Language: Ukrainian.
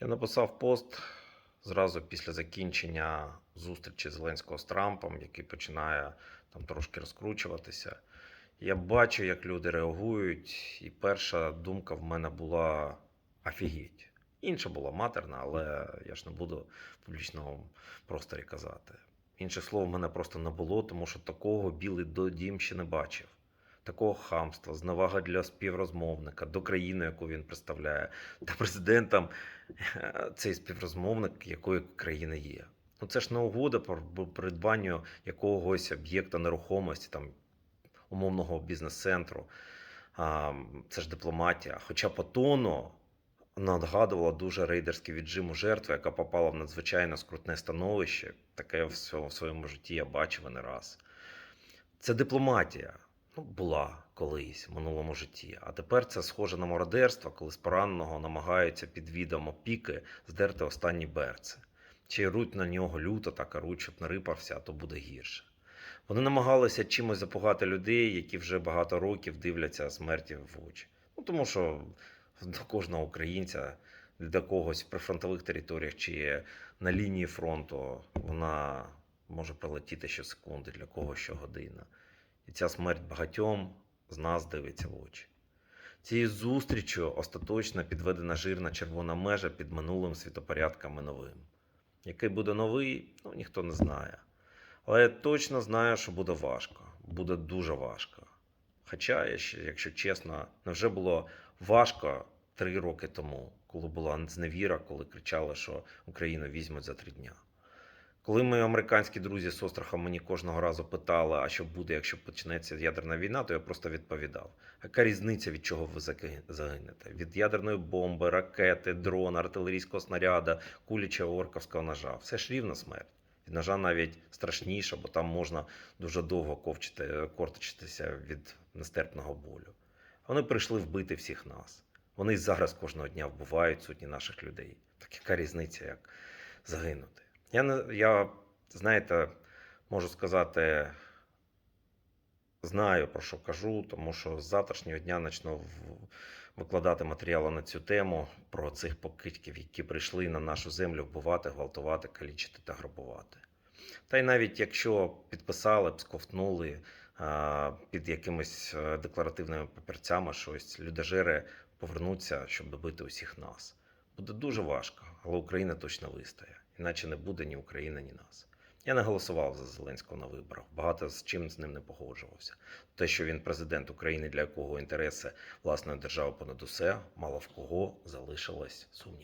Я написав пост зразу після закінчення зустрічі Зеленського з Трампом, який починає там трошки розкручуватися. Я бачу, як люди реагують, і перша думка в мене була офігеть. Інша була матерна, але я ж не буду в публічному просторі казати. Інших слов в мене просто не було, тому що такого білий дім ще не бачив. Такого хамства, зневага для співрозмовника, до країни, яку він представляє, та президентом е, цей співрозмовник якої країни є. Ну це ж не угода про придбанню якогось об'єкта нерухомості, там умовного бізнес-центру. Це ж дипломатія. Хоча по тону нагадувала дуже рейдерський віджим у жертви, яка попала в надзвичайно скрутне становище. Таке в своєму житті я бачив не раз. Це дипломатія. Ну, була колись в минулому житті. А тепер це схоже на мародерство, коли з пораненого намагаються під відом опіки здерти останні берці. Чи руть на нього люто та каруть, щоб не рипався, а то буде гірше. Вони намагалися чимось запугати людей, які вже багато років дивляться смерті в очі. Ну тому що до кожного українця, для когось в прифронтових територіях чи на лінії фронту вона може прилетіти щосекунди, для когось щогодина. І ця смерть багатьом з нас дивиться в очі. Цією зустрічю остаточно підведена жирна червона межа під минулим світопорядком і новим. Який буде новий, ну ніхто не знає. Але я точно знаю, що буде важко. Буде дуже важко. Хоча, якщо чесно, невже було важко три роки тому, коли була зневіра, коли кричали, що Україну візьмуть за три дня. Коли мої американські друзі з острахом мені кожного разу питали, а що буде, якщо почнеться ядерна війна, то я просто відповідав: яка різниця, від чого ви загинете? Від ядерної бомби, ракети, дрона, артилерійського снаряда, кулі чи орковського ножа. Все ж рівна смерть. Від ножа навіть страшніше, бо там можна дуже довго ковчити, кортичитися від нестерпного болю. Вони прийшли вбити всіх нас. Вони зараз кожного дня вбивають сотні наших людей. Так яка різниця, як загинути? Я, я знаєте, можу сказати, знаю про що кажу, тому що з завтрашнього дня почну викладати матеріали на цю тему про цих покидьків, які прийшли на нашу землю вбивати, гвалтувати, калічити та грабувати. Та й навіть якщо підписали сковтнули під якимись е, декларативними папірцями щось, людожери повернуться, щоб добити усіх нас. Буде дуже важко, але Україна точно вистоє. Іначе не буде ні України, ні нас. Я не голосував за Зеленського на виборах. Багато з чим з ним не погоджувався. Те, що він президент України, для якого інтереси власної держави понад усе, мало в кого залишилось сумнів.